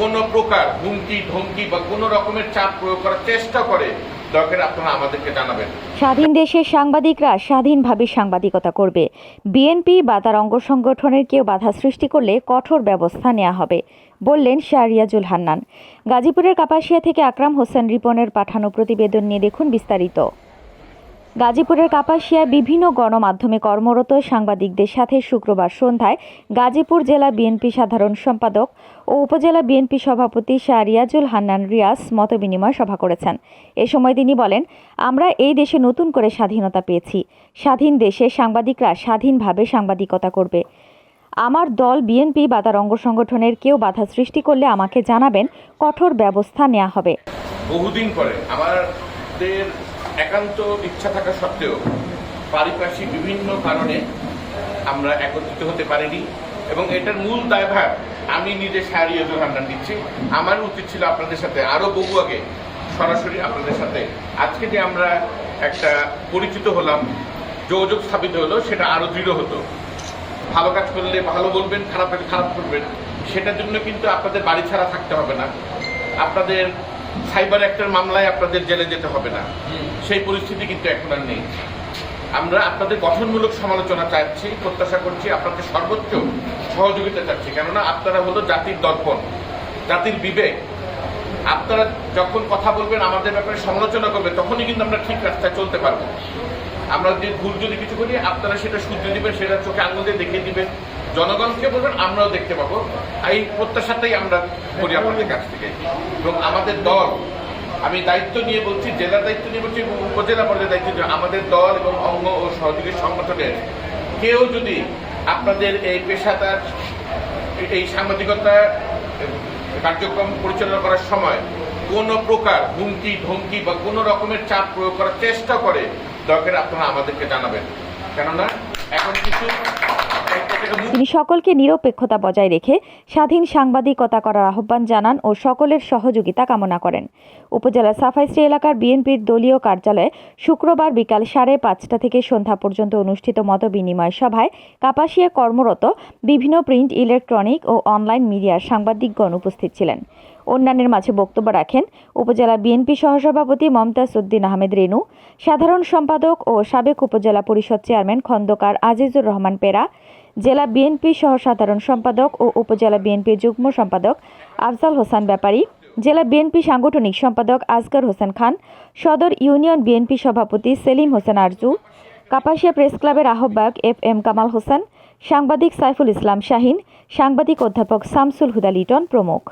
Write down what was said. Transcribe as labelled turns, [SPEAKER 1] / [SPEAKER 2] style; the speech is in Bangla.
[SPEAKER 1] কোনো প্রকার হুমকি, ধমকি বা কোনো রকমের চাপ প্রয়োগ করার চেষ্টা করে
[SPEAKER 2] স্বাধীন দেশের সাংবাদিকরা স্বাধীনভাবে সাংবাদিকতা করবে। বিএনপি বা তার অঙ্গ সংগঠনের কেউ বাধা সৃষ্টি করলে কঠোর ব্যবস্থা নেওয়া হবে, বললেন শাহরিয়াজুল হান্নান। গাজীপুরের কাপাসিয়া থেকে আকরাম হোসেন রিপনের পাঠানো প্রতিবেদন নিয়ে দেখুন বিস্তারিত। গাজীপুরের কাপাসিয়ায় বিভিন্ন গণমাধ্যমে কর্মরত সাংবাদিকদের সাথে শুক্রবার সন্ধ্যায় গাজীপুর জেলা বিএনপি সাধারণ সম্পাদক ও উপজেলা বিএনপি সভাপতি শাহরিয়াজুল হান্নান রিয়াস মতবিনিময় সভা করেছেন। এ সময় তিনি বলেন, আমরা এই দেশে নতুন করে স্বাধীনতা পেয়েছি। স্বাধীন দেশে সাংবাদিকরা স্বাধীনভাবে সাংবাদিকতা করবে। আমার দল বিএনপি বা তার অঙ্গ সংগঠনের কেউ বাধা সৃষ্টি করলে আমাকে জানাবেন, কঠোর ব্যবস্থা নেওয়া হবে।
[SPEAKER 1] বহুদিন পরে আমাদের একান্ত ইচ্ছা থাকা সত্ত্বেও পারিপার্শ্বিক বিভিন্ন কারণে আমরা একত্রিত হতে পারিনি এবং এটার মূল দায়ভার আমি নিজে সারিয়াজুল হান্নান দিচ্ছি আমার উচিত ছিল আপনাদের সাথে আরও বহু আগে সরাসরি আপনাদের সাথে আজকে যে আমরা একটা পরিচিত হলাম, যোগাযোগ স্থাপিত হলো, সেটা আরও দৃঢ় হতো। ভালো কাজ করলে ভালো বলবেন, খারাপ কাজ খারাপ করবেন সেটার জন্য কিন্তু আপনাদের বাড়ি ছাড়া থাকতে হবে না। আপনাদের সাইবার অ্যাক্টের মামলায় আপনাদের জেলে যেতে হবে না। সেই পরিস্থিতি কিন্তু এখন আর নেই। আমরা আপনাদের গঠনমূলক সমালোচনা চাচ্ছি, প্রত্যাশা করছি, আপনাদের সর্বোচ্চ সহযোগিতা চাচ্ছি। কেননা আপনারা হলো জাতির দর্পণ, জাতির বিবেক। আপনারা যখন কথা বলবেন, আমাদের ব্যাপারে সমালোচনা করবেন, তখনই কিন্তু আমরা ঠিক রাস্তায় চলতে পারব। আমরা যে ভুল যদি কিছু করি, আপনারা সেটা শুধরে দিবেন, সেটা চোখে আঙুল দিয়ে দেখিয়ে দিবেন। জনগণকে বলবেন, আমরাও দেখতে পাবো। এই প্রত্যাশাটাই আমরা করি আপনাদের কাছ থেকে। এবং আমাদের দল, আমি দায়িত্ব নিয়ে বলছি, জেলার দায়িত্ব নিয়ে বলছি উপজেলা পর্যায়ে দায়িত্ব নিয়ে আমাদের দল এবং অঙ্গ ও সহযোগী সংগঠনের কেউ যদি আপনাদের এই পেশাদার, এই সাংবাদিকতা কার্যক্রম পরিচালনা করার সময় কোনো প্রকার হুমকি, ধমকি বা কোনো রকমের চাপ প্রয়োগ করার চেষ্টা করে, দরকার আপনারা আমাদেরকে জানাবেন। কেননা, এখন কিছু
[SPEAKER 2] তিনি সকলকে নিরপেক্ষতা বজায় রেখে স্বাধীন সাংবাদিকতা করার আহ্বান জানান ও সকলের সহযোগিতা কামনা করেন। উপজেলার সাফাইশ্রী এলাকার বিএনপির দলীয় কার্যালয়ে শুক্রবার বিকাল সাড়ে পাঁচটা থেকে সন্ধ্যা পর্যন্ত অনুষ্ঠিত মত বিনিময় সভায় কাপাসিয়া কর্মরত বিভিন্ন প্রিন্ট, ইলেকট্রনিক ও অনলাইন মিডিয়ার সাংবাদিকগণ উপস্থিত ছিলেন। অন্যান্যের মাঝে বক্তব্য রাখেন উপজেলা বিএনপি সহসভাপতি মমতাজ উদ্দিন আহমেদ রেনু, সাধারণ সম্পাদক ও সাবেক উপজেলা পরিষদ চেয়ারম্যান খন্দকার আজিজুর রহমান পেরা, জেলা বিএনপি সহ সাধারণ সম্পাদক ও উপজেলা বিএনপি যুগ্ম সম্পাদক আফজাল হোসেন ব্যাপারী, জেলা বিএনপি সাংগঠনিক সম্পাদক আসগর হোসেন খান, সদর ইউনিয়ন বিএনপি সভাপতি সেলিম হোসেন আরজু, কাপাসিয়া প্রেস ক্লাবের আহ্বায়ক এফ এম কামাল হোসেন, সাংবাদিক সাইফুল ইসলাম শাহিন, সাংবাদিক অধ্যাপক শামসুল হুদা লিটন প্রমুখ।